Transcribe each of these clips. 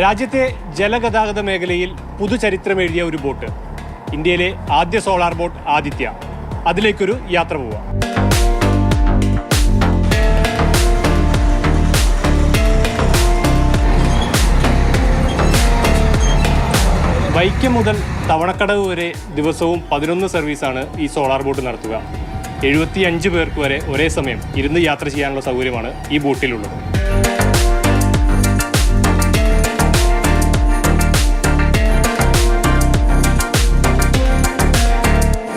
രാജ്യത്തെ ജലഗതാഗത മേഖലയിൽ പുതുചരിത്രമെഴുതിയ ഒരു ബോട്ട്. ഇന്ത്യയിലെ ആദ്യ സോളാർ ബോട്ട് ആദിത്യ. അതിലേക്കൊരു യാത്ര പോവാം. വൈക്കം മുതൽ തവണക്കടവ് വരെ ദിവസവും പതിനൊന്ന് സർവീസാണ് ഈ സോളാർ ബോട്ട് നടത്തുക. എഴുപത്തി അഞ്ച് പേർക്ക് വരെ ഒരേ സമയം ഇരുന്ന് യാത്ര ചെയ്യാനുള്ള സൗകര്യമാണ് ഈ ബോട്ടിലുള്ളത്.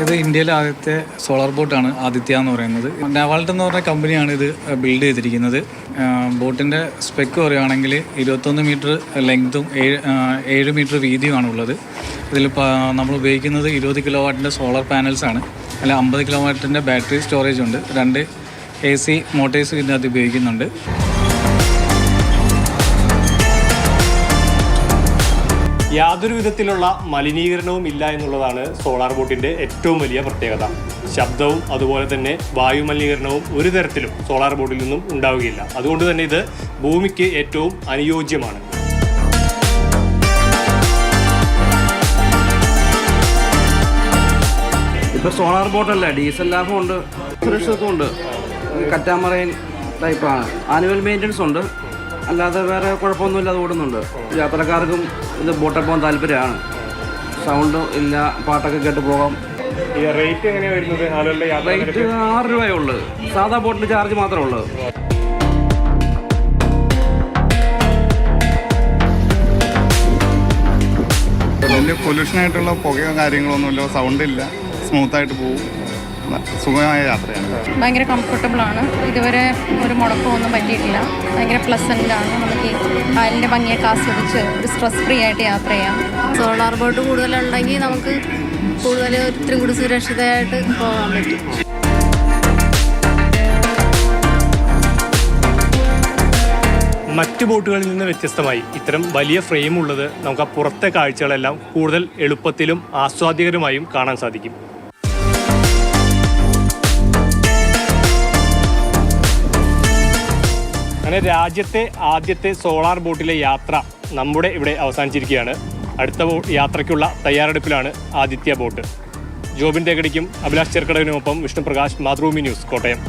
ഇത് ഇന്ത്യയിലെ ആദ്യത്തെ സോളാർ ബോട്ടാണ് ആദിത്യ എന്ന് പറയുന്നത്. നാവാൾട്ട് എന്ന് പറഞ്ഞ കമ്പനിയാണ് ഇത് ബിൽഡ് ചെയ്തിരിക്കുന്നത്. ബോട്ടിന്റെ സ്പെക്ക് പറയുകയാണെങ്കിൽ ഇരുപത്തൊന്ന് മീറ്റർ ലെങ്തും ഏഴ് ഏഴ് മീറ്റർ വീതിയുമാണ് ഉള്ളത്. ഇതിൽ നമ്മൾ ഉപയോഗിക്കുന്നത് ഇരുപത് കിലോ വാട്ടിന്റെ സോളാർ പാനൽസ് ആണ്. അല്ല അമ്പത് കിലോ വാട്ടിന്റെ ബാറ്ററി സ്റ്റോറേജ് ഉണ്ട്. രണ്ട് എ സി മോട്ടേഴ്സ് ഇതിനകത്ത് ഉപയോഗിക്കുന്നുണ്ട്. യാതൊരു വിധത്തിലുള്ള മലിനീകരണവും ഇല്ല എന്നുള്ളതാണ് സോളാർ ബോട്ടിന്റെ ഏറ്റവും വലിയ പ്രത്യേകത. ശബ്ദവും അതുപോലെ തന്നെ വായു മലിനീകരണവും ഒരു തരത്തിലും സോളാർ ബോട്ടിൽ നിന്നും ഉണ്ടാവുകയില്ല. അതുകൊണ്ട് തന്നെ ഇത് ഭൂമിക്ക് ഏറ്റവും അനുയോജ്യമാണ്. ഇപ്പോൾ സോളാർ ബോട്ടല്ല? ഡീസൽ ലാഭമുണ്ട് സുരക്ഷിതത്വമുണ്ട്. കറ്റാമറൈൻ ടൈപ്പാണ് ആനുവൽ മെയിന്റനൻസ് ഉണ്ട്. അല്ലാതെ വേറെ കുഴപ്പമൊന്നുമില്ലാതെ ഓടുന്നുണ്ട്. യാത്രക്കാർക്കും ഇത് ബോട്ടിൽ പോകാൻ താല്പര്യമാണ്. സൗണ്ട് ഇല്ല പാട്ടൊക്കെ കേട്ട് പോകാം. ഈ റേറ്റ് എങ്ങനെയാണ് വരുന്നത്? റേറ്റ് ആറ് രൂപയേ ഉള്ളൂ. സാധാ ബോട്ടിൽ ചാർജ് മാത്രമേ ഉള്ളൂ. വലിയ പൊല്യൂഷൻ ആയിട്ടുള്ള പുകയോ കാര്യങ്ങളൊന്നുമില്ല സൗണ്ട് ഇല്ല. സ്മൂത്ത് ആയിട്ട് പോകും സുഖമായ യാത്രയാണ്. ഭയങ്കര കംഫർട്ടബിൾ ആണ്. ഇതുവരെ ഒരു മുടക്കമൊന്നും പറ്റിയിട്ടില്ല. ഭയങ്കര പ്ലസന്റ് ആണ്. നമുക്ക് കാലിന്റെ ഭംഗിയൊക്കെ ആസ്വദിച്ച് ഒരു സ്ട്രെസ് ഫ്രീ ആയിട്ട് യാത്ര ചെയ്യാം. സോളാർ ബോട്ട് കൂടുതലുണ്ടെങ്കിൽ നമുക്ക് കൂടുതൽ ഒരിത്തിരി കൂടി സുരക്ഷിതമായിട്ട് പോകാൻ പറ്റും. മറ്റ് ബോട്ടുകളിൽ നിന്ന് വ്യത്യസ്തമായി ഇത്തരം വലിയ ഫ്രെയിം ഉള്ളത് നമുക്ക് ആ പുറത്തെ കാഴ്ചകളെല്ലാം കൂടുതൽ എളുപ്പത്തിലും ആസ്വാദ്യകരമായും കാണാൻ സാധിക്കും. അങ്ങനെ രാജ്യത്തെ ആദ്യത്തെ സോളാർ ബോട്ടിലെ യാത്ര നമ്മുടെ ഇവിടെ അവസാനിച്ചിരിക്കുകയാണ്. അടുത്ത യാത്രയ്ക്കുള്ള തയ്യാറെടുപ്പിലാണ് ആദിത്യ ബോട്ട്. ജോബിൻ തേക്കടിക്കും അഭിലാഷ് ചെറുക്കടവിനുമൊപ്പം വിഷ്ണുപ്രകാശ് മാതൃഭൂമി ന്യൂസ് കോട്ടയം.